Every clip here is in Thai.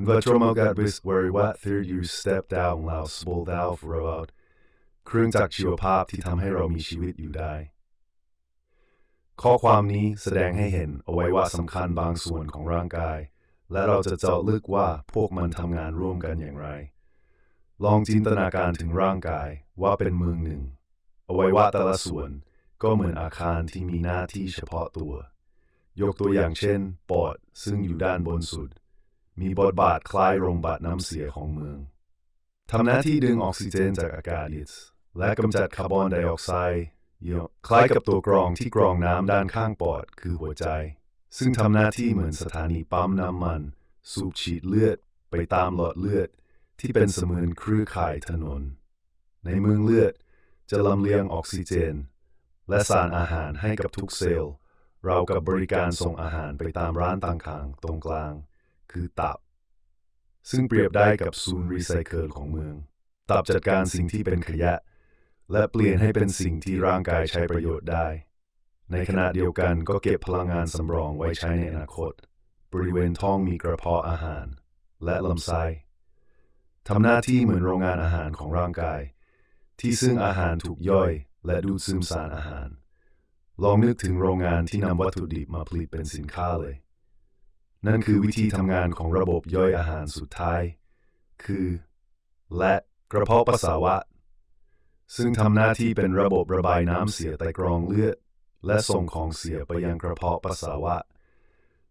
En wat tromogat bis where what third you step down เราสบูดาวฟรอดเครื่องจักรชีวภาพที่ทำให้เรามีชีวิตอยู่ได้ ข้อความนี้แสดงให้เห็นอวัยวะสำคัญบางส่วนของร่างกาย และเราจะเจาะลึกว่าพวกมันทำงานร่วมกันอย่างไร ลองจินตนาการถึงร่างกายว่าเป็นเมืองหนึ่ง อวัยวะแต่ละส่วนก็เหมือนอาคารที่มีหน้าที่เฉพาะตัว ยกตัวอย่างเช่น ปอดซึ่งอยู่ด้านบนสุด มีบทบาทคล้ายโรงบาดน้ำเสียของเมืองทำหน้าที่ดึงออกซิเจนจากอากาศและกำจัดคาร์บอนไดออกไซด์คล้ายกับตัวกรองที่กรองน้ำด้านข้างปอดคือหัวใจ ซึ่งทำหน้าที่เหมือนสถานีปั๊มน้ำมัน สูบฉีดเลือดไปตามหลอดเลือด ที่เป็นเสมือนเครือข่ายถนน ในเมืองเลือดจะลำเลียงออกซิเจน และสารอาหารให้กับทุกเซลล์ เรากับบริการส่งอาหารไปตามร้านต่างๆตรงกลาง คือตับ ซึ่งเปรียบได้กับศูนย์รีไซเคิลของเมือง ตับจัดการสิ่งที่เป็นขยะ และเปลี่ยนให้เป็นสิ่งที่ร่างกายใช้ประโยชน์ได้ ในขณะเดียวกันก็เก็บพลังงานสำรองไว้ใช้ในอนาคต บริเวณท้องมีกระเพาะอาหาร และลำไส้ทำหน้าที่เหมือนโรงงานอาหารของร่างกาย ที่ซึ่งอาหารถูกย่อยและดูดซึมสารอาหาร ลองนึกถึงโรงงานที่นำวัตถุดิบมาผลิตเป็นสินค้าเลย นั่นคือวิธีทำงานของระบบย่อยอาหารสุดท้าย คือ และกระเพาะปัสสาวะ ซึ่งทำหน้าที่เป็นระบบระบายน้ำเสียใต้กรองเลือด และส่งของเสียไปยังกระเพาะปัสสาวะ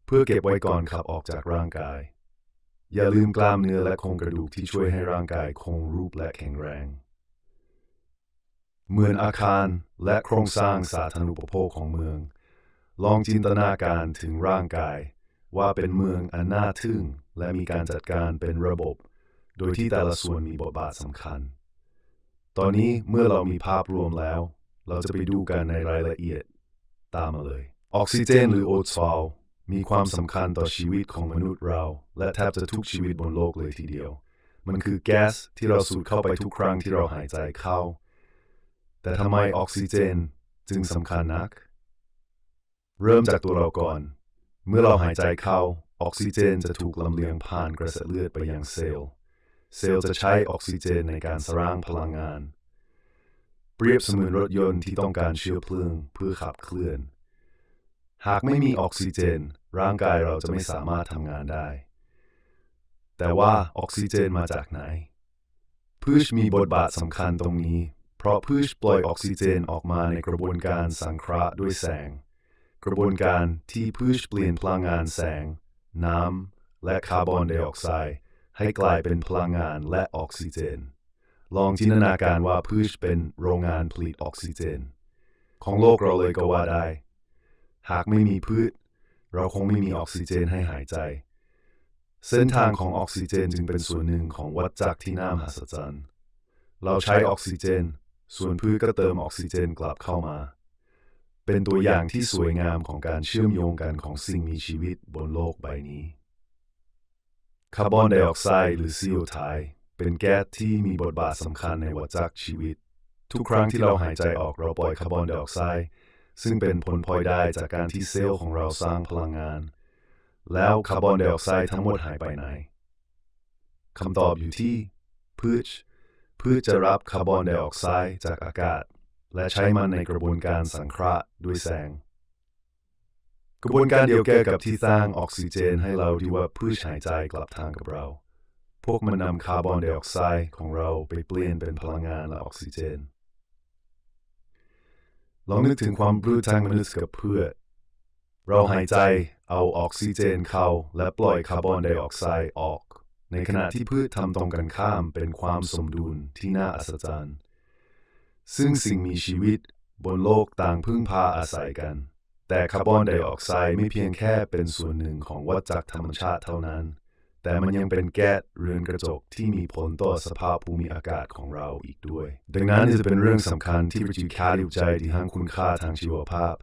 เพื่อเก็บไว้ก่อนขับออกจากร่างกาย อย่าลืมกล้ามเนื้อและโครงกระดูกที่ช่วยให้ร่างกายคงรูปและแข็งแรงเหมือนอาคารและโครงสร้างสาธารณูปโภคของเมือง ลองจินตนาการถึงร่างกาย ว่าเป็นเมืองอันน่าทึ่ง และมีการจัดการเป็นระบบ โดยที่แต่ละส่วนมีบทบาทสำคัญ ตอนนี้เมื่อเรามีภาพรวมแล้ว เราจะไปดูกันในรายละเอียดตามมาเลย ออกซิเจนหรือโอโซลมีความสำคัญต่อชีวิตของมนุษย์เรา และแทบจะทุกชีวิตบนโลกเลยทีเดียว มันคือแก๊สที่เราสูดเข้าไปทุกครั้งที่เราหายใจเข้า แต่ทำไมออกซิเจนจึงสำคัญนัก เริ่มจากตัวเราก่อน เมื่อเราหายใจเข้าออกซิเจนจะถูกลำเลียงผ่านกระแสเลือดไปยังเซลล์ เซลล์จะใช้ออกซิเจนในการสร้างพลังงาน เปรียบเสมือนรถยนต์ที่ต้องการเชื้อเพลิงเพื่อขับเคลื่อน หากไม่มีออกซิเจน ร่างกายเราจะไม่สามารถทำงานได้ แต่ว่าออกซิเจนมาจากไหน พืชมีบทบาทสำคัญตรงนี้ เพราะพืชปล่อยออกซิเจนออกมาในกระบวนการสังเคราะห์ด้วยแสง กระบวนการที่พืชเปลี่ยนพลังงานแสง น้ำ และคาร์บอนไดออกไซด์ให้กลายเป็นพลังงานและออกซิเจน ลองจินตนาการว่าพืชเป็นโรงงานผลิตออกซิเจน ของโลกเราเลยก็ว่าได้ หากไม่มีพืช เราคงไม่มีออกซิเจนให้หายใจ เส้นทางของออกซิเจนจึงเป็นส่วนหนึ่งของวัฏจักรที่น่ามหัศจรรย์ เราใช้ออกซิเจน ส่วนพืชก็เติมออกซิเจนกลับเข้ามา เป็นตัวอย่างที่สวยงามของการเชื่อมโยงกันของสิ่งมีชีวิตบนโลกใบนี้ คาร์บอนไดออกไซด์หรือ CO2 เป็นแก๊สที่มีบทบาทสำคัญในวัฏจักรชีวิต ทุกครั้งที่เราหายใจออกเราปล่อยคาร์บอนไดออกไซด์ซึ่งเป็นผลพลอยได้จากการที่เซลล์ของเราสร้างพลังงาน แล้วคาร์บอนไดออกไซด์ทั้งหมดหายไปไหนคำตอบอยู่ที่พืชพื่อจะรับคาร์บอนไดออกไซด์จากอากาศ และใช้มันในกระบวนการสังเคราะห์ด้วยแสง กระบวนการเดียวกันกับที่สร้างออกซิเจนให้เราที่ว่าพืชหายใจกลับทางกับเรา พวกมันนำคาร์บอนไดออกไซด์ของเราไปเปลี่ยนเป็นพลังงานและออกซิเจนลองนึกถึงความรื้ทางมนุษย์กับเพื่อเราหายใจเอาออกซิเจนเข้า และปล่อยคาร์บอนไดออกไซด์ออก ในขณะที่พืชทำตรงกันข้ามเป็นความสมดุลที่น่าอัศจรรย์ ซึ่งสิ่งมีชีวิตบนโลกต่างพึ่งพาอาศัยกัน แต่คาร์บอนไดออกไซด์ไม่เพียงแค่เป็นส่วนหนึ่งของวัฏจักรธรรมชาติเท่านั้น แต่มันยังเป็นแก๊สเรือนกระจกที่มีผลต่อสภาพภูมิอากาศของเราอีกด้วย ดังนั้นจะเป็นเรื่องสำคัญที่วิจิตรการวิจัยที่ทั้งคุณค่าทางชีวภาพ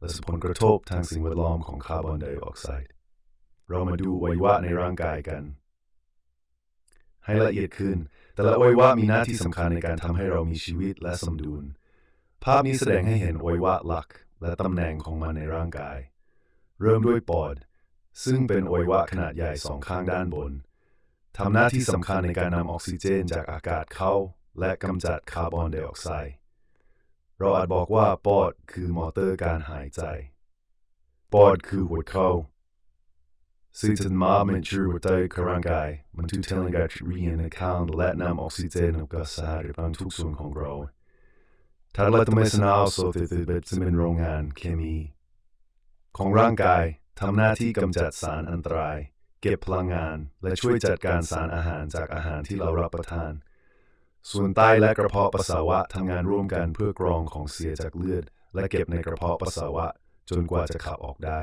และผลกระทบทางสิ่งแวดล้อมของคาร์บอนไดออกไซด์ เรามาดูวัยวะในร่างกายกัน ให้ละเอียดขึ้น แต่ละอวัยวะมีหน้าที่สำคัญในการทำให้เรามีชีวิตและสมดุล ภาพนี้แสดงให้เห็นอวัยวะหลัก และตำแหน่งของมันในร่างกาย เริ่มด้วยปอด ซึ่งเป็นอวัยวะขนาดใหญ่สองข้างด้านบนทำหน้าที่สำคัญในการนำออกซิเจนจากอากาศเข้า และกำจัดคาร์บอนไดออกไซด์เราอาจบอกว่าปอดคือมอเตอร์การหายใจ ปอดคือหัวเข่า ซึ่งจะมาเป็นชื่อหัวใจของร่างกายมันถูกเทลิงการเรียนในข้างและนำออกซิเจนออกจากสารพันทุกส่วนของเราถ้าเราทำให้สนาวโซติดเป็นจะเป็นโรงงานเคมีของร่างกายทำหน้าที่กำจัดสารอันตรายเก็บพลังงานและช่วยจัดการสารอาหารจากอาหารที่เรารับประทานส่วนไตและกระเพาะปัสสาวะทำงานร่วมกันเพื่อกรองของเสียจากเลือด และเก็บในกระเพาะปัสสาวะ จนกว่าจะขับออกได้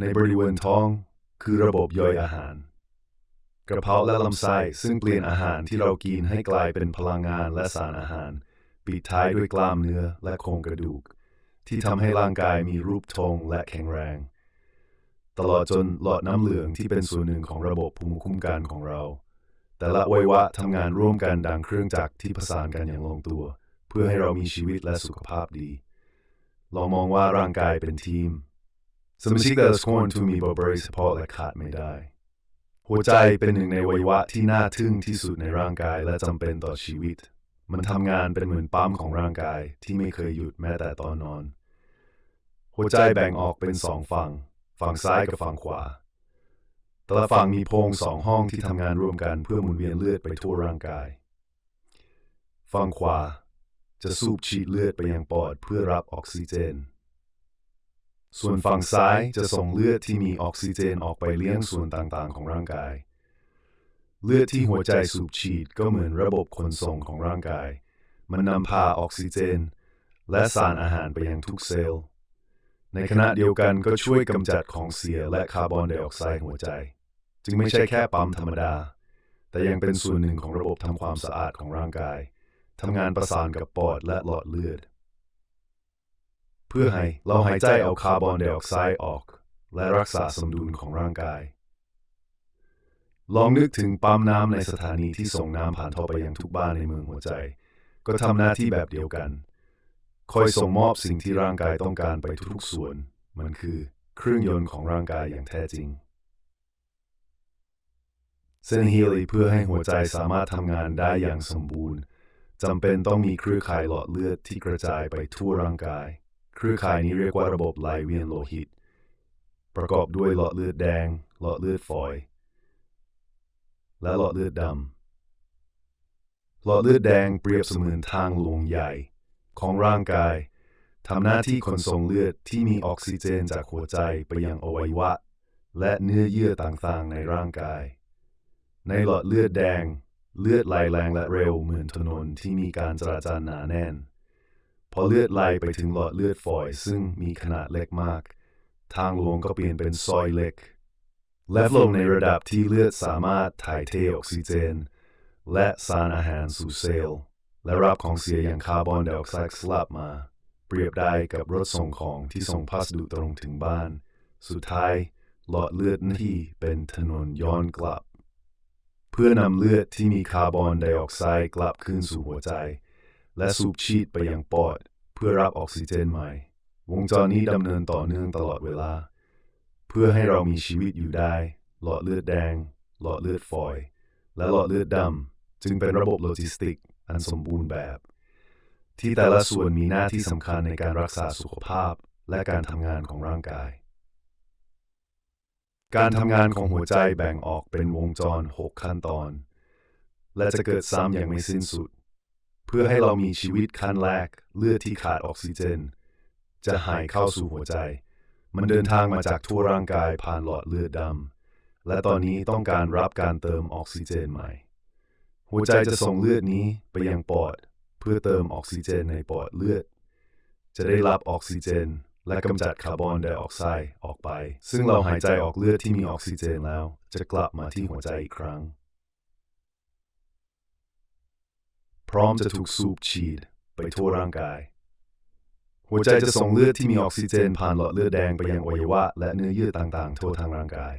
ในบริเวณท้องคือระบบย่อยอาหาร กระเพาะและลำไส้ซึ่งเปลี่ยนอาหารที่เรากินให้กลายเป็นพลังงานและสารอาหาร ปิดท้ายด้วยกล้ามเนื้อและโครงกระดูก ที่ทำให้ร่างกายมีรูปทรงและแข็งแรง ตลอดจนหลอดน้ำเหลืองที่เป็นส่วนหนึ่งของระบบภูมิคุ้มกันของเรา แต่ละอวัยวะทำงานร่วมกันดังเครื่องจักรที่ประสานกันอย่างลงตัว เพื่อให้เรามีชีวิตและสุขภาพดี ลองมองว่าร่างกายเป็นทีม สมาชิกแต่ละคนทูมีบริบริเฉพาะและขาดไม่ได้ หัวใจเป็นหนึ่งในวัยวะที่น่าทึ่งที่สุดในร่างกายและจำเป็นต่อชีวิต มันทำงานเป็นเหมือนปั๊มของร่างกายที่ไม่เคยหยุดแม้แต่ตอนนอน หัวใจแบ่งออกเป็นสองฝั่ง ฝั่งซ้ายกับฝั่งขวา แต่ละฝั่งมีโพรงสองห้องที่ทำงานร่วมกันเพื่อหมุนเวียนเลือดไปทั่วร่างกาย ฝั่งขวาจะสูบฉีดเลือดไปยังปอดเพื่อรับออกซิเจน ส่วนฝั่งซ้ายจะส่งเลือดที่มีออกซิเจนออกไปเลี้ยงส่วนต่างๆ ของร่างกาย เลือดที่หัวใจสูบฉีดก็เหมือนระบบขนส่งของร่างกาย มันนำพาออกซิเจน และสารอาหารไปยังทุกเซลล์ ในขณะเดียวกันก็ช่วยกำจัดของเสียและคาร์บอนไดออกไซด์หัวใจ จึงไม่ใช่แค่ปั๊มธรรมดา แต่ยังเป็นส่วนหนึ่งของระบบทำความสะอาดของร่างกายทำงานประสานกับปอดและหลอดเลือด พื่อให้เราหายใจเอาคาร์บอนไดออกไซด์ออก และรักษาสมดุลของร่างกาย ลองนึกถึงปั๊มน้ำในสถานีที่ส่งน้ำผ่านท่อไปยังทุกบ้านในเมืองหัวใจ ก็ทำหน้าที่แบบเดียวกัน คอยส่งมอบสิ่งที่ร่างกายต้องการไปทุกส่วน มันคือเครื่องยนต์ของร่างกายอย่างแท้จริงเส้นฮีลีเพื่อให้หัวใจสามารถทำงานได้อย่างสมบูรณ์จำเป็นต้องมีเครือข่ายหลอดเลือดที่กระจายไปทั่วร่างกาย รือข่ายนี้เรียกว่าระบบไหลเวียนโลหิต ประกอบด้วยหลอดเลือดแดง หลอดเลือดฝอย และหลอดเลือดดำ หลอดเลือดแดงเปรียบเสมือนทางหลวงใหญ่ ของร่างกายทำหน้าที่ขนส่งเลือดที่มีออกซิเจนจากหัวใจไปยังอวัยวะ และเนื้อเยื่อต่างๆ ในร่างกาย ในหลอดเลือดแดง เลือดไหลแรงและเร็วเหมือนถนนที่มีการจราจรหนาแน่น พอเลือดไหลไปถึงหลอดเลือดฝอยซึ่งมีขนาดเล็กมาก ทางหลวงก็เปลี่ยนเป็นซอยเล็ก และลงในระดับที่เลือดสามารถถ่ายเทออกซิเจน และสารอาหารสู่เซลล์ และรับของเสียอย่างคาร์บอนไดออกไซด์สลับมา เปรียบได้กับรถส่งของที่ส่งพัสดุตรงถึงบ้าน สุดท้ายหลอดเลือดที่เป็นถนนย้อนกลับ เพื่อนำเลือดที่มีคาร์บอนไดออกไซด์กลับคืนสู่หัวใจ และสูบฉีดไปยังปอด เพื่อรับออกซิเจนใหม่ วงจรนี้ดำเนินต่อเนื่องตลอดเวลา เพื่อให้เรามีชีวิตอยู่ได้ หลอดเลือดแดง หลอดเลือดฝอย และหลอดเลือดดำจึงเป็นระบบโลจิสติก อันสมบูรณ์แบบ ที่แต่ละส่วนมีหน้าที่สำคัญในการรักษาสุขภาพและการทำงานของร่างกาย การทำงานของหัวใจแบ่งออกเป็นวงจร 6 ขั้นตอน และจะเกิดซ้ำอย่างไม่สิ้นสุด พื่อให้เรามีชีวิตขั้นแรกเลือดที่ขาดออกซิเจน จะหายเข้าสู่หัวใจ มันเดินทางมาจากทั่วร่างกายผ่านหลอดเลือดดำและตอนนี้ต้องการรับการเติมออกซิเจนใหม่ หัวใจจะส่งเลือดนี้ไปยังปอด เพื่อเติมออกซิเจนในปอดเลือด จะได้รับออกซิเจน และกำจัดคาร์บอนไดออกไซด์ออกไป ซึ่งเราหายใจออกเลือดที่มีออกซิเจนแล้ว จะกลับมาที่หัวใจอีกครั้ง พร้อมจะถูกสูบฉีดไปทั่วร่างกาย หัวใจจะส่งเลือดที่มีออกซิเจนผ่านหลอดเลือดแดงไปยังอวัยวะ และเนื้อเยื่อต่างๆ ทั่วทางร่างกาย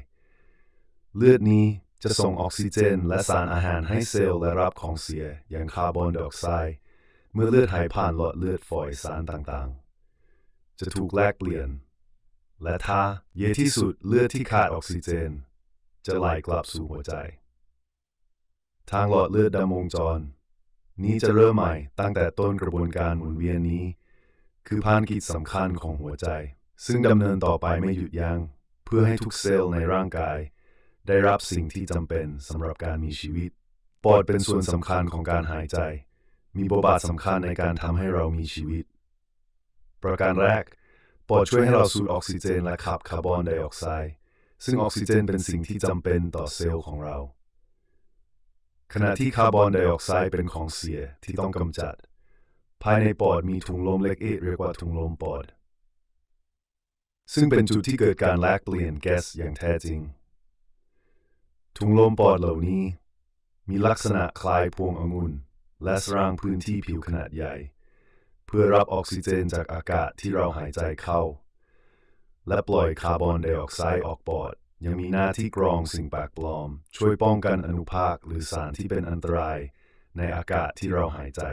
เลือดนี้จะส่งออกซิเจน และสารอาหารให้เซลล์และรับของเสียอย่างคาร์บอนไดออกไซด์เมื่อเลือดหายผ่านหลอดเลือดฝอยสารต่างๆ จะถูกแลกเปลี่ยน และถ้าเยที่สุดเลือดที่ขาดออกซิเจน จะไหลกลับสู่หัวใจ ทางหลอดเลือดดำวงจร นี้จะเริ่มใหม่ตั้งแต่ต้นกระบวนการหมุนเวียนนี้ คือภารกิจสำคัญของหัวใจ ซึ่งดำเนินต่อไปไม่หยุดยัง้งเพื่อให้ทุกเซลล์ในร่างกาย ได้รับสิ่งที่จำเป็นสำหรับการมีชีวิต ปอดเป็นส่วนสำคัญของการหายใจ มีบทบาทสำคัญในการทำให้เรามีชีวิต ประการแรก ปอดช่วยให้เราสูดออกซิเจนและขับคาร์บอนไดออกไซด์ซึ่งออกซิเจนเป็นสิ่งที่จำเป็นต่อเซลล์ของเรา ขณะที่คาร์บอนไดออกไซด์เป็นของเสียที่ต้องกำจัด ภายในปอดมีถุงลมเล็กเอเรียกว่าถุงลมปอด ซึ่งเป็นจุดที่เกิดการแลกเปลี่ยนแก๊สอย่างแท้จริง ถุงลมปอดเหล่านี้ มีลักษณะคล้ายพวงองุ่นและสร้างพื้นที่ผิวขนาดใหญ่ เพื่อรับออกซิเจนจากอากาศที่เราหายใจเข้า และปล่อยคาร์บอนไดออกไซด์ออกปอด ยังมีหน้าที่กรองสิ่งแปลกปลอม ช่วยป้องกันอนุภาคหรือสารที่เป็นอันตราย ในอากาศที่เราหายใจ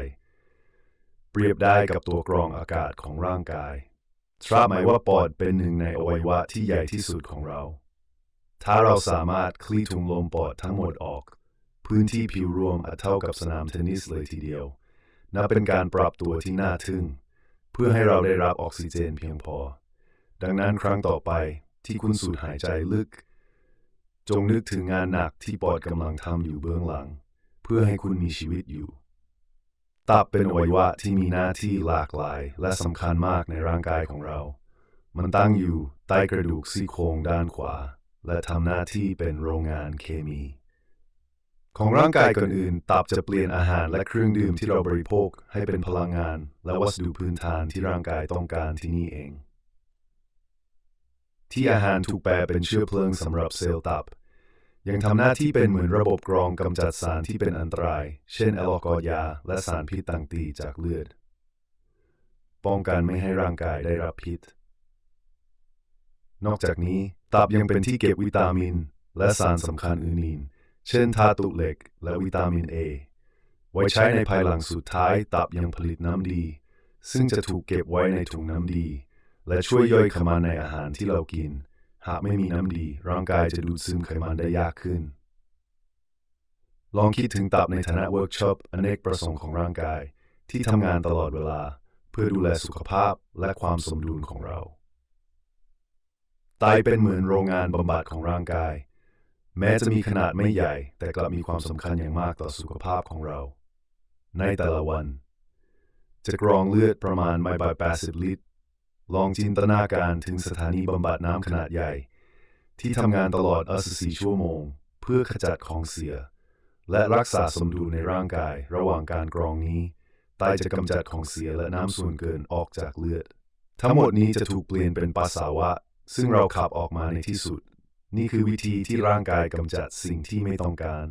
เปรียบได้กับตัวกรองอากาศของร่างกายทราบไหมว่าปอดเป็นหนึ่งในอวัยวะที่ใหญ่ที่สุดของเรา ถ้าเราสามารถคลี่ถุงลมปอดทั้งหมดออก พื้นที่ผิวรวมอาจเท่ากับสนามเทนนิสเลยทีเดียว นับเป็นการปรับตัวที่น่าทึ่ง เพื่อให้เราได้รับออกซิเจนเพียงพอ ดังนั้นครั้งต่อไป ที่คุณสูดหายใจลึก จงนึกถึงงานหนักที่ปอดกำลังทำอยู่เบื้องหลัง เพื่อให้คุณมีชีวิตอยู่ ตับเป็นอวัยวะที่มีหน้าที่หลากหลายและสำคัญมากในร่างกายของเรา มันตั้งอยู่ใต้กระดูกซี่โครงด้านขวา และทำหน้าที่เป็นโรงงานเคมี ของร่างกายคนอื่น ตับจะเปลี่ยนอาหารและเครื่องดื่มที่เราบริโภคให้เป็นพลังงาน และวัสดุพื้นฐานที่ร่างกายต้องการที่นี่เอง ที่อาหารถูกแปลเป็นเชื้อเพลิงสำหรับเซลล์ตับ ยังทำหน้าที่เป็นเหมือนระบบกรองกำจัดสารที่เป็นอันตราย เช่นแอลกอฮอล์ยา และสารพิษต่างๆจากเลือด ป้องกันไม่ให้ร่างกายได้รับพิษ นอกจากนี้ ตับยังเป็นที่เก็บวิตามิน และสารสำคัญอื่นๆ เช่นธาตุเหล็ก และวิตามิน A ไว้ใช้ในภายหลังสุดท้าย ตับยังผลิตน้ำดี ซึ่งจะถูกเก็บไว้ในถุงน้ำดี และช่วยย่อยไขมันในอาหารที่เรากิน หากไม่มีน้ำดี ร่างกายจะดูดซึมไขมันได้ยากขึ้น ลองคิดถึงตับในฐานะเวิร์กช็อปอเนกประสงค์ของร่างกาย ที่ทำงานตลอดเวลา เพื่อดูแลสุขภาพและความสมดุลของเราไตเป็นเหมือนโรงงานบำบัดของร่างกาย แม้จะมีขนาดไม่ใหญ่ แต่กลับมีความสำคัญอย่างมากต่อสุขภาพของเรา ในแต่ละวัน จะกรองเลือดประมาณไม่บ่าย80 ลิตร ลองจินตนาการถึงสถานีบำบัดน้ำขนาดใหญ่ ที่ทำงานตลอด 24 ชั่วโมง เพื่อขจัดของเสีย และรักษาสมดุลในร่างกาย ระหว่างการกรองนี้ไตจะกำจัดของเสียและน้ำส่วนเกินออกจากเลือด ทั้งหมดนี้จะถูกเปลี่ยนเป็นปัสสาวะ ซึ่งเราขับออกมาในที่สุด นี่คือวิธีที่ร่างกายกำจัดสิ่งที่ไม่ต้องการ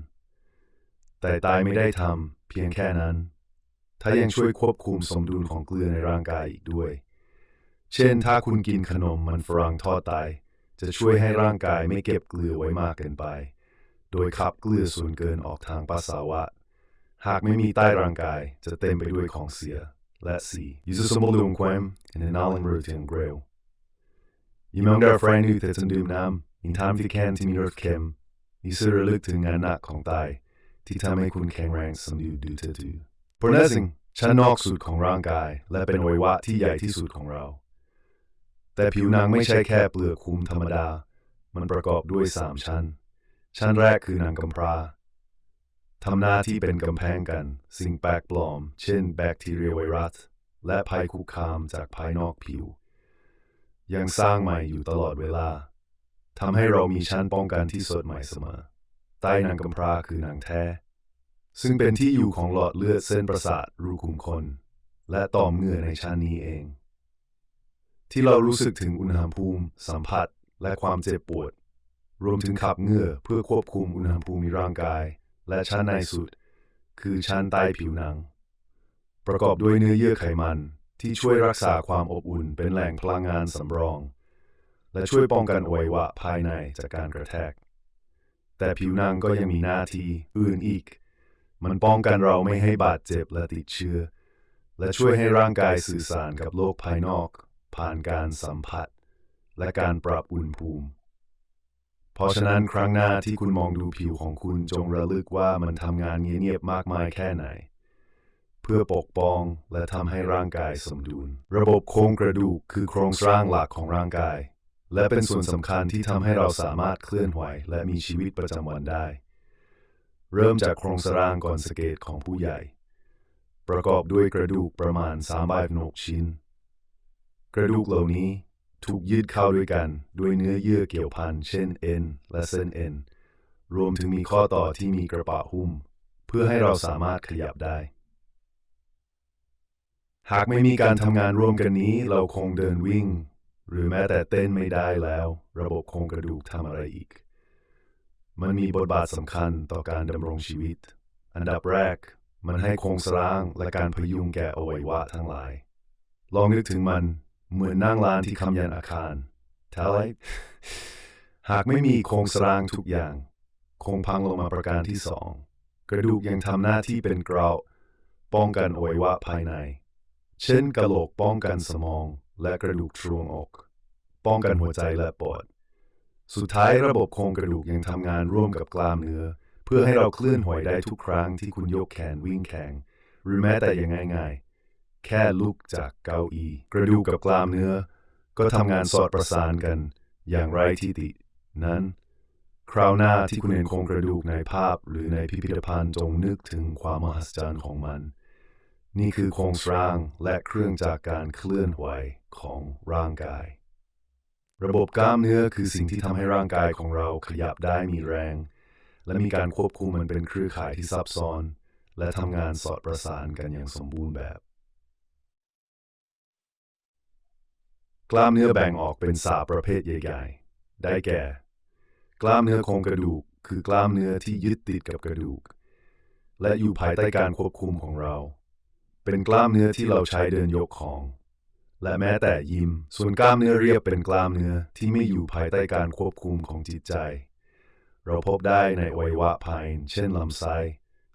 แต่ไตไม่ได้ทำเพียงแค่นั้น ถ้ายังช่วยควบคุมสมดุลของเกลือในร่างกายอีกด้วย เช่นถ้าคุณกินขนมมันฝรั่งทอดไตจะช่วยให้ร่างกายไม่เก็บเกลือไว้มากเกินไป โดยขับเกลือส่วนเกินออกทางปัสสาวะ หากไม่มีใต้ร่างกายจะเต็มไปด้วยของเสียและสียูซุสมบูรณ์ความในนอลังรูทีนเกรลยิ่งมองได้ฟรานูแต่จะดื่มน้ำยิ่งทำที่แคนที่มีรสเแต่ผิวหนังไม่ใช่แค่เปลือกคุมธรรมดา มันประกอบด้วยสามชั้น ชั้นแรกคือหนังกำพร้าทำหน้าที่เป็นกำแพงกัน สิ่งแปลกปลอม เช่น แบคทีเรียไวรัส และภัยคุกคามจากภายนอกผิว ยังสร้างใหม่อยู่ตลอดเวลาทำให้เรามีชั้นป้องกันที่สดใหม่เสมอ ใต้หนังกำพร้าคือหนังแท้ ซึ่งเป็นที่อยู่ของหลอดเลือดเส้นประสาทรูขุมขนและต่อมเหงื่อในชั้นนี้เอง ที่เรารู้สึกถึงอุณหภูมิ สัมผัส และความเจ็บปวด รวมถึงขับเหงื่อเพื่อควบคุมอุณหภูมิร่างกาย และชั้นในสุด คือชั้นใต้ผิวหนัง ประกอบด้วยเนื้อเยื่อไขมันที่ช่วยรักษาความอบอุ่นเป็นแหล่งพลังงานสำรอง และช่วยป้องกันอวัยวะภายในจากการกระแทก แต่ผิวหนังก็ยังมีหน้าที่อื่นอีก มันป้องกันเราไม่ให้บาดเจ็บและติดเชื้อ และช่วยให้ร่างกายสื่อสารกับโลกภายนอก ผ่านการสัมผัส และการปรับอุณหภูมิ เพราะฉะนั้นครั้งหน้าที่คุณมองดูผิวของคุณจงระลึกว่ามันทำงานเงียบๆมากมายแค่ไหน เพื่อปกป้องและทำให้ร่างกายสมดุล ระบบโครงกระดูกคือโครงสร้างหลักของร่างกาย และเป็นส่วนสำคัญที่ทำให้เราสามารถเคลื่อนไหว และมีชีวิตประจำวันได้ เริ่มจากโครงสร้างก่อนสเกตของผู้ใหญ่ ประกอบด้วยกระดูกประมาณ3ใบหกชิ้น กระดูกเหล่านี้ถูกยืดเข้าด้วยกันด้วยเนื้อเยื่อเกี่ยวพันเช่นเอ็นและเส้นเอ็นรวมถึงมีข้อต่อที่มีกระปะหุ้ม เพื่อให้เราสามารถขยับได้ หากไม่มีการทำงานร่วมกันนี้ เราคงเดินวิ่ง หรือแม้แต่เต้นไม่ได้แล้ว ระบบโครงกระดูกทำอะไรอีก มันมีบทบาทสำคัญต่อการดำรงชีวิต อันดับแรก มันให้โครงสร้างและการพยุงแก่อวัยวะทั้งหลาย ลองนึกถึงมัน เหมือนนั่งลานที่คำยันอาคารทาไรหากไม่มีโครงสร้างทุกอย่าง คงพังลงมาประการที่สอง กระดูกยังทำหน้าที่เป็นเกราป้องกันอวัยวะภายใน เช่นกระโหลกป้องกันสมองและกระดูกทรวงอก ป้องกันหัวใจและปอด สุดท้ายระบบโครงกระดูกยังทำงานร่วมกับกล้ามเนื้อ เพื่อให้เราเคลื่อนไหวได้ทุกครั้งที่คุณยกแขนวิ่งแข่งหรือแม้แต่อย่างง่าย แค่ลุกจากเก้าอี้กระดูกกับกล้ามเนื้อ ก็ทำงานสอดประสานกัน อย่างไร้ที่ติ นั้น คราวหน้าที่คุณเห็นโครงกระดูกในภาพหรือในพิพิธภัณฑ์จงนึกถึงความมหัศจรรย์ของมัน นี่คือโครงสร้างและเครื่องจากการเคลื่อนไหวของร่างกาย ระบบกล้ามเนื้อคือสิ่งที่ทำให้ร่างกายของเราขยับได้มีแรง และมีการควบคุมมันเป็นเครือข่ายที่ซับซ้อน และทำงานสอดประสานกันอย่างสมบูรณ์แบบ กล้ามเนื้อแบ่งออกเป็นสาประเภทใหญ่ ๆ ได้แก่ กล้ามเนื้อโครงกระดูก คือกล้ามเนื้อที่ยึดติดกับกระดูก และอยู่ภายใต้การควบคุมของเรา เป็นกล้ามเนื้อที่เราใช้เดินยกของ และแม้แต่ยิ้มส่วนกล้ามเนื้อเรียบเป็นกล้ามเนื้อที่ไม่อยู่ภายใต้การควบคุมของจิตใจ เราพบได้ในอวัยวะภายในเช่นลำไส้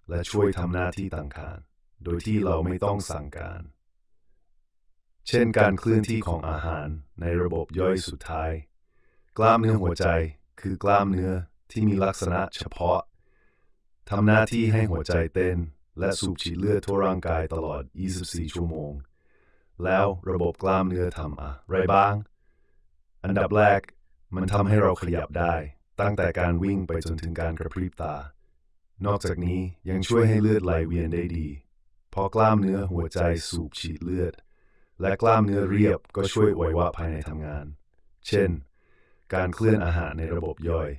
และช่วยทำหน้าที่ต่างๆโดยที่เราไม่ต้องสั่งการ เช่นการเคลื่อนที่ของอาหารในระบบย่อยสุดท้าย กล้ามเนื้อหัวใจคือกล้ามเนื้อที่มีลักษณะเฉพาะทำหน้าที่ให้หัวใจเต้น และสูบฉีดเลือดทั่วร่างกายตลอด 24 ชั่วโมง แล้วระบบกล้ามเนื้อทำอะไรบ้าง อันดับแรก มันทำให้เราขยับได้ ตั้งแต่การวิ่งไปจนถึงการกระพริบตา นอกจากนี้ยังช่วยให้เลือดไหลเวียนได้ดีพราะกล้ามเนื้อหัวใจสูบฉีดเลือด และกล้ามเนื้อเรียบก็ช่วยอวัยวะภายในทำงาน เช่น การเคลื่อนอาหารในระบบย่อย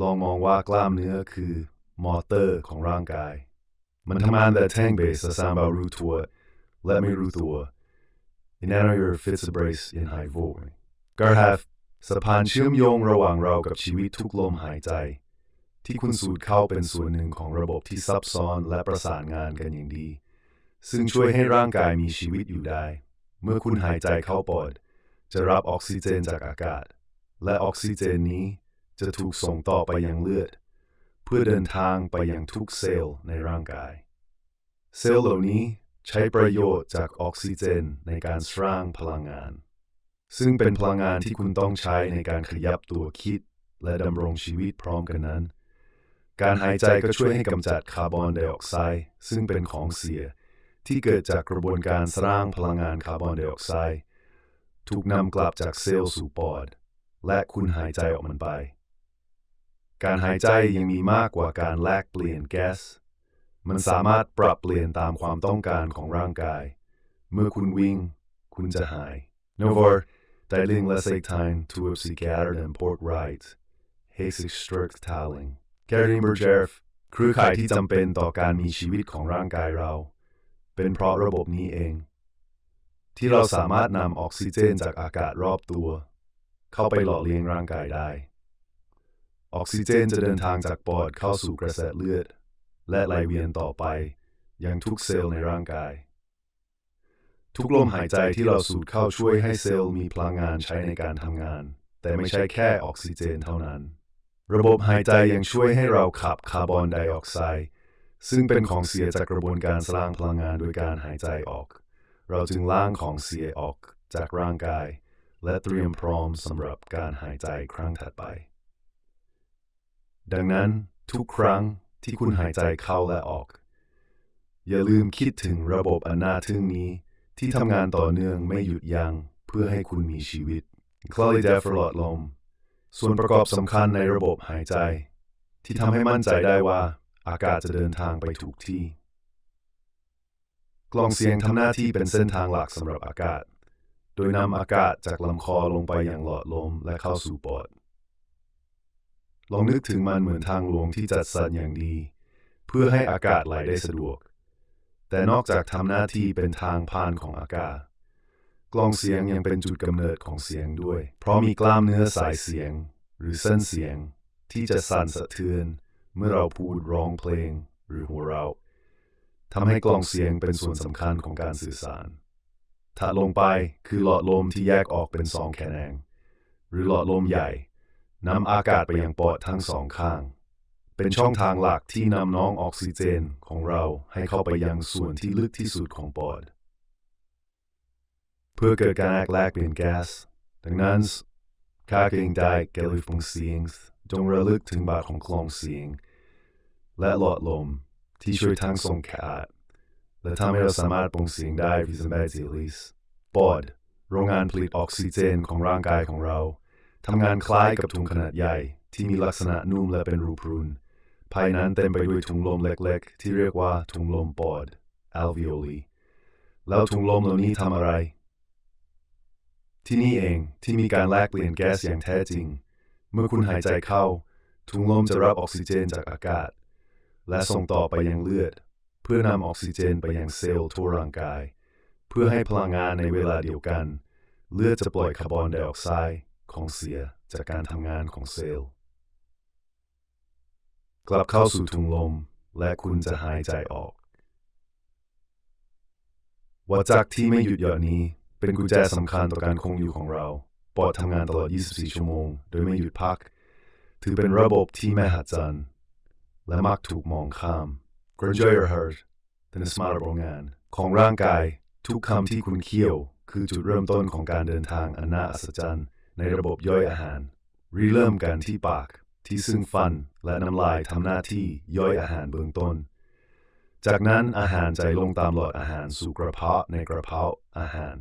ลองมองว่ากล้ามเนื้อคือ มอเตอร์ของร่างกาย มันทำงานแต่แท่งเบสสร้างบารู้ตัวและไม่รู้ตัว In another your fits a brace in high void g a r h a v สะพานเชื่อมโยงระหว่างเรากับชีวิตทุกลมหายใจ ที่คุณสูดเข้าเป็นส่วนหนึ่งของระบบที่ซับซ้อนและประสานงานกันอย่างดี ซึ่งช่วยให้ร่างกายมีชีวิตอยู่ได้ เมื่อคุณหายใจเข้าปอด จะรับออกซิเจนจากอากาศ และออกซิเจนนี้จะถูกส่งต่อไปยังเลือด เพื่อเดินทางไปยังทุกเซลล์ในร่างกาย เซลล์เหล่านี้ใช้ประโยชน์จากออกซิเจนในการสร้างพลังงาน ซึ่งเป็นพลังงานที่คุณต้องใช้ในการขยับตัวคิด และดำรงชีวิตพร้อมกันนั้น การหายใจก็ช่วยให้กำจัดคาร์บอนไดออกไซด์ซึ่งเป็นของเสีย ที่เกิดจากกระบวนการสร้างพลังงานคาร์บอนไดออกไซด์ถูกนำกลับจากเซลล์สู่ปอด และคุณหายใจออกมันไป การหายใจยังมีมากกว่าการแลกเปลี่ยนแก๊ส มันสามารถปรับเปลี่ยนตามความต้องการของร่างกาย เมื่อคุณวิ่ง คุณจะหาย Novor Dialing less a time to a psychiater and port right Hasig strict taling Gary Bergerf เครือข่ายที่จำเป็นต่อการมีชีวิตของร่างกายเรา เป็นเพราะระบบนี้เอง ที่เราสามารถนำออกซิเจนจากอากาศรอบตัว เข้าไปหล่อเลี้ยงร่างกายได้ ออกซิเจนจะเดินทางจากปอดเข้าสู่กระแสเลือด และไหลเวียนต่อไปยังทุกเซลล์ในร่างกาย ทุกลมหายใจที่เราสูดเข้าช่วยให้เซลล์มีพลังงานใช้ในการทำงาน แต่ไม่ใช่แค่ออกซิเจนเท่านั้น ระบบหายใจยังช่วยให้เราขับคาร์บอนไดออกไซด์ ซึ่งเป็นของเสียจากกระบวนการสร้างพลังงานโดยการหายใจออก เราจึงล้างของเสียออกจากร่างกาย และเตรียมพร้อมสำหรับการหายใจครั้งถัดไป ดังนั้นทุกครั้งที่คุณหายใจเข้าและออก อย่าลืมคิดถึงระบบอันน่าทึ่งนี้ ที่ทำงานต่อเนื่องไม่หยุดยัง้งเพื่อให้คุณมีชีวิตคลอริเดฟหลอดลม ส่วนประกอบสำคัญในระบบหายใจ ที่ทำให้มั่นใจได้ว่า อากาศจะเดินทางไปถูกที่ กล่องเสียงทำหน้าที่เป็นเส้นทางหลักสำหรับอากาศ โดยนำอากาศจากลำคอลงไปยังหลอดลมและเข้าสู่ปอด ลองนึกถึงมันเหมือนทางหลวงที่จัดสรรอย่างดี เพื่อให้อากาศไหลได้สะดวก แต่นอกจากทำหน้าที่เป็นทางผ่านของอากาศ กล้องเสียงยังเป็นจุดกำเนิดของเสียงด้วย เพราะมีกล้ามเนื้อสายเสียง หรือเส้นเสียงที่จะสั่นสะเทือน เมื่อเราพูดร้องเพลงหรือหัวเราทำให้กล้องเสียงเป็นส่วนสำคัญของการสื่อสารถัดลงไปคือหลอดลมที่แยกออกเป็นสองแขนง หรือหลอดลมใหญ่นำอากาศไปยังปอดทั้งสองข้าง เป็นช่องทางหลักที่นำน้องออกซิเจนของเราให้เข้าไปยังส่วนที่ลึกที่สุดของปอด เพื่อเกิดการแลกเปลี่ยนแก๊สดังนั้นค่าเดงเสียงจงระลึกถึงบาทของกลองเสียง และหลอดลมที่ช่วยทางส่งอากและทำให้เราสามารถปล่งเสียงได้วิสเบติลิสปอด โรงงานผลิตออกซิเจนของร่างกายของเราทำงานคล้ายกับถุงขนาดใหญ่ ที่มีลักษณะนุ่มและเป็นรูพรุน ภายนั้นเต็มไปด้วยถุงลมเล็กๆ ที่เรียกว่าถุงลมปอด alveoli แล้วถุงลมเหล่านี้ทำอะไร ที่นี่เองที่มีการแลกเปลี่ยนแก๊สอย่างแท้จริง เมื่อคุณหายใจเข้า ถุงลมจะรับออกซิเจนจากอากาศ และส่งต่อไปยังเลือด เพื่อนำออกซิเจนไปยังเซลล์ทั่วร่างกาย เพื่อให้พลังงานในเวลาเดียวกัน เลือดจะปล่อยคาร์บอนไดออกไซด์ของเสียจากการทำงานของเซลล์ กลับเข้าสู่ถุงลม และคุณจะหายใจออกวัจักรที่ไม่หยุดหย่อนนี้ เป็นกุญแจสำคัญต่อการคงอยู่ของเรา ปอดทำงานตลอด 24 ชั่วโมง โดยไม่หยุดพัก ถือเป็นระบบที่แม่หัศจรรย์และมักถูกมองข้าม g r a j o y r Heart เป็นสมาร์ทโรงงาน ของร่างกายทุกคำที่คุณเคี่ยว คือจุดเริ่มต้นของการเดินทางอันน่าอัศจรรย์ ในระบบย่อยอาหาร รีเริ่มกันที่ปาก ที่ซึ่งฟันและน้ำลายทำหน้าที่ย่อยอาหารเบื้องต้น จากนั้นอาหารจะลงตามหลอดอาหารสู่กระเพาะในกระเพาะอาหาร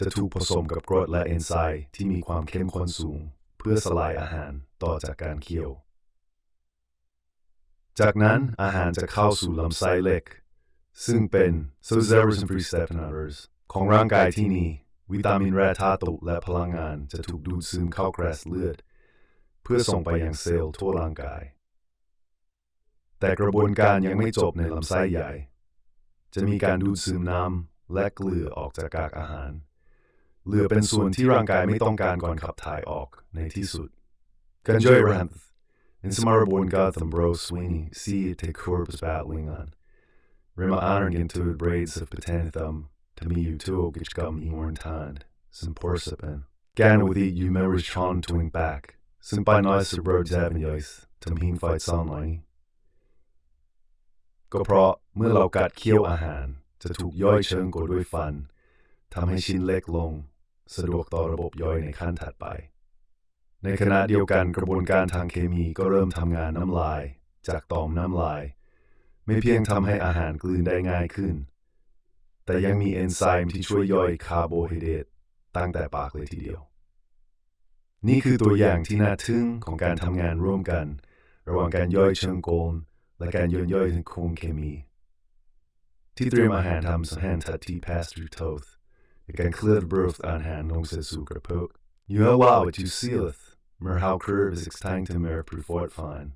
จะถูกผสมกับกรดและเอนไซม์ที่มีความเข้มข้นสูง เพื่อสลายอาหารต่อจากการเคี่ยว จากนั้นอาหารจะเข้าสู่ลำไส้เล็ก ซึ่งเป็น s o z e r s and receptors ของร่างกายที่นี่วิตามินแร่ธาตุและพลังงานจะถูกดูดซึมเข้ากระแสเลือด เพื่อส่งไปยังเซลล์ทั่วร่างกาย แต่กระบวนการยังไม่จบในลำไส้ใหญ่ จะมีการดูดซึมน้ำและเกลือออกจากกากอาหาร เหลือเป็นส่วนที่ร่างกายไม่ต้องการก่อนขับถ่ายออกในที่สุดกันจอยรันธ์อินสมาร์บอนกาธัมโบรสวินีซีเทคอร์บสบาตลิงอันเรมาอานกินทูเบรดส์อฟเปเทนทัม to mi utog ich gam i warn tan, sim porsapen. Gan with it you memories chon to wing back, sim by nice of roads avenues, to him fight sunlight. ก็เพราะเมื่อเรากัดเคี้ยวอาหารจะถูกย่อยเชิงกดด้วยฟัน ทำให้ชิ้นเล็กลง สะดวกต่อระบบย่อยในขั้นถัดไป ในขณะเดียวกันกระบวนการทางเคมีก็เริ่มทำงานน้ำลาย จากต่อมน้ำลาย ไม่เพียงทำให้อาหารกลืนได้ง่ายขึ้น แต่ยังมีเอนไซม์ที่ช่วยย่อยคาร์โบไฮเดรตตั้งแต่ปากเลยทีเดียว นี่คือตัวอย่างที่น่าทึ่งของการทำงานร่วมกัน ระหว่างการย่อยเชิงโกลและการย่อยย่อยทางโครงเคมี ที่เตรียมอาหารทำสแหนทัดที่ pass through toth การเคลื่อนบรูฟอาหารลงสู่กระเพาะ You allow it to sealeth เมื่อ how curve is extending to mer prefort fine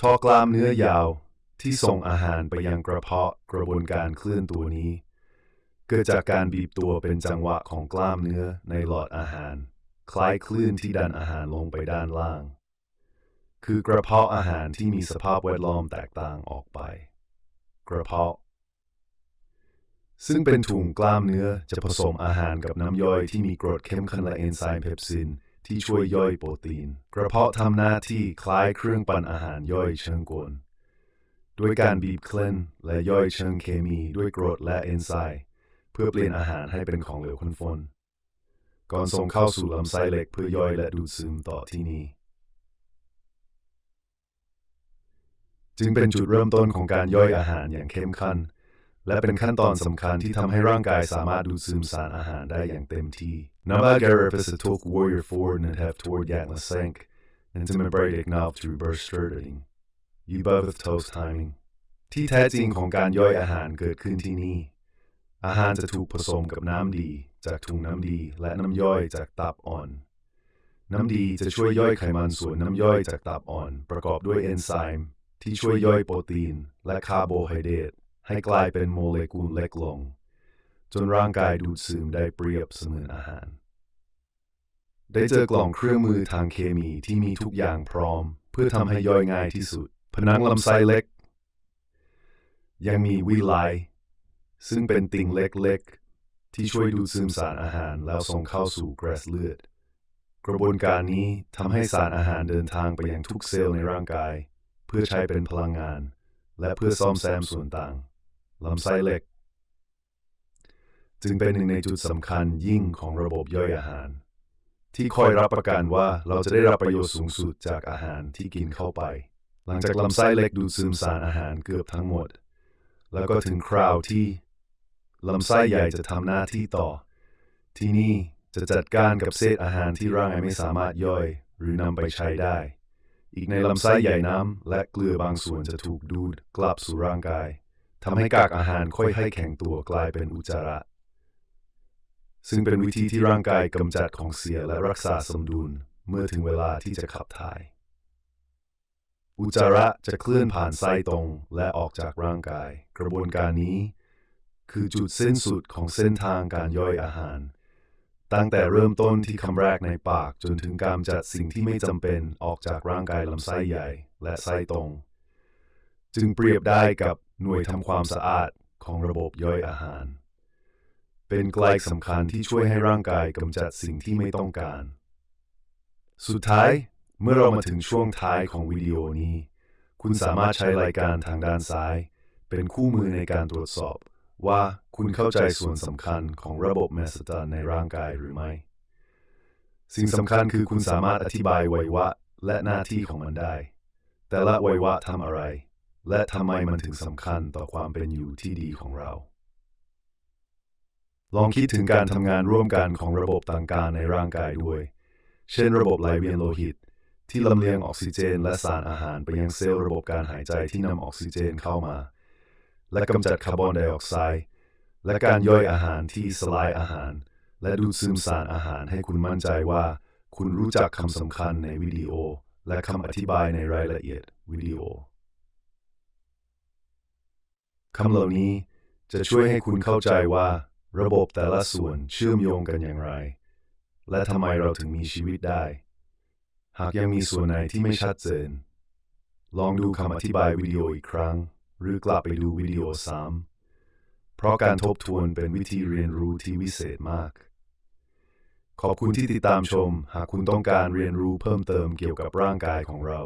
ทอกลามเนื้อยาวที่ส่งอาหารไปยังกระเพาะกระบวนการเคลื่อนตัวนี้ เกิดจากการบีบตัวเป็นจังหวะของกล้ามเนื้อในหลอดอาหาร คล้ายคลื่นที่ดันอาหารลงไปด้านล่าง คือกระเพาะอาหารที่มีสภาพแวดล้อมแตกต่างออกไป กระเพาะ ซึ่งเป็นถุงกล้ามเนื้อจะผสมอาหารกับน้ำย่อยที่มีกรดเข้มข้นและเอนไซม์เพปซินที่ช่วยย่อยโปรตีน กระเพาะทำหน้าที่คล้ายเครื่องปั่นอาหารย่อยเชิงกลด้วยการบีบเคลื่อนและย่อยเชิงเคมีด้วยกรดและเอนไซม์เพื่อเปลี่ยนอาหารให้เป็นของเหลวข้นฟนก่อนส่งเข้าสู่ลำไส้เล็กเพื่อย่อยและดูดซึมต่อที่นี้จึงเป็นจุดเริ่มต้นของการย่อยอาหารอย่างเข้มข้น และเป็นขั้นตอนสำคัญที่ทำให้ร่างกายสามารถดูดซึมสารอาหารได้อย่างเต็มที่นับว่ากเรเป็นสตุก warrior for นันแทบทวดอย่างละเซงนั่นจะไม่บริเด็กนาวทรูเบอร์สเตอร์ดิงยูบัฟ toast timing ที่แท้จริงของการย่อยอาหารเกิดขึ้นที่นี่ อาหารจะถูกผสมกับน้ำดี จากถุงน้ำดี และน้ำย่อยจากตับอ่อน น้ำดีจะช่วยย่อยไขมันส่วนน้ำย่อยจากตับอ่อน ประกอบด้วยเอนไซม์ที่ช่วยย่อยโปรตีน และคาร์โบไฮเดรต ให้กลายเป็นโมเลกุลเล็กลง จนร่างกายดูดซึมได้เปรียบเสมือนอาหาร ได้เจอกล่องเครื่องมือทางเคมีที่มีทุกอย่างพร้อม เพื่อทำให้ย่อยง่ายที่สุด ผนังลำไส้เล็ก ยังมีวิไลซึ่งเป็นติ่งเล็กๆ ที่ช่วยดูดซึมสารอาหารแล้วส่งเข้าสู่กระแสเลือด กระบวนการนี้ทำให้สารอาหารเดินทางไปยังทุกเซลล์ในร่างกาย เพื่อใช้เป็นพลังงาน และเพื่อซ่อมแซมส่วนต่าง ลำไส้เล็ก จึงเป็นหนึ่งในจุดสำคัญยิ่งของระบบย่อยอาหาร ที่คอยรับประกันว่าเราจะได้รับประโยชน์สูงสุดจากอาหารที่กินเข้าไป หลังจากลำไส้เล็กดูดซึมสารอาหารเกือบทั้งหมด แล้วก็ถึงคราวที่ลำไส้ใหญ่จะทำหน้าที่ต่อ ที่นี่จะจัดการกับเศษอาหารที่ร่างกายไม่สามารถย่อยหรือนำไปใช้ได้ อีกในลำไส้ใหญ่น้ำและเกลือบางส่วนจะถูกดูดกลับสู่ร่างกาย ทำให้กากอาหารค่อยให้แข็งตัวกลายเป็นอุจจาระ ซึ่งเป็นวิธีที่ร่างกายกำจัดของเสียและรักษาสมดุลเมื่อถึงเวลาที่จะขับถ่าย อุจจาระจะเคลื่อนผ่านไส้ตรงและออกจากร่างกาย กระบวนการนี้ คือจุดสิ้นสุดของเส้นทางการย่อยอาหาร ตั้งแต่เริ่มต้นที่คำแรกในปากจนถึงการจัดสิ่งที่ไม่จำเป็นออกจากร่างกายลำไส้ใหญ่และไส้ตรง จึงเปรียบได้กับ หน่วยทำความสะอาดของระบบย่อยอาหาร เป็นไกลสำคัญที่ช่วยให้ร่างกายกำจัดสิ่งที่ไม่ต้องการ สุดท้ายเมื่อเรามาถึงช่วงท้ายของวิดีโอนี้ คุณสามารถใช้รายการทางด้านซ้าย เป็นคู่มือในการตรวจสอบ ว่าคุณเข้าใจส่วนสำคัญของระบบแมสตาในร่างกายหรือไม่ สิ่งสำคัญคือคุณสามารถอธิบายไวยวะและหน้าที่ของมันได้ แต่ละไวยวะทำอะไร และทำไมมันถึงสำคัญต่อความเป็นอยู่ที่ดีของเรา ลองคิดถึงการทำงานร่วมกันของระบบต่างๆในร่างกายด้วย เช่นระบบไหลเวียนโลหิต ที่ลำเลียงออกซิเจน และสารอาหารไปยังเซลล์ระบบการหายใจที่นำออกซิเจนเข้ามา และกำจัดคาร์บอนไดออกไซด์และการย่อยอาหารที่สลายอาหาร และดูดซึมสารอาหารให้คุณมั่นใจว่า คุณรู้จักคำสำคัญในวิดีโอ และคำอธิบายในรายละเอียดวิดีโอ คำเหล่านี้จะช่วยให้คุณเข้าใจว่า ระบบแต่ละส่วนเชื่อมโยงกันอย่างไร และทำไมเราถึงมีชีวิตได้ หากยังมีส่วนไหนที่ไม่ชัดเจน ลองดูคำอธิบายวิดีโออีกครั้ง หรือกลับไปดูวิดีโอซ้ำเพราะการทบทวนเป็นวิธีเรียนรู้ที่วิเศษมาก ขอบคุณที่ติดตามชม หากคุณต้องการเรียนรู้เพิ่มเติมเกี่ยวกับร่างกายของเรา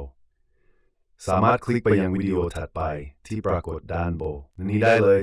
สามารถคลิกไปยังวิดีโอถัดไปที่ปรากฏด้านบนนี้ได้เลย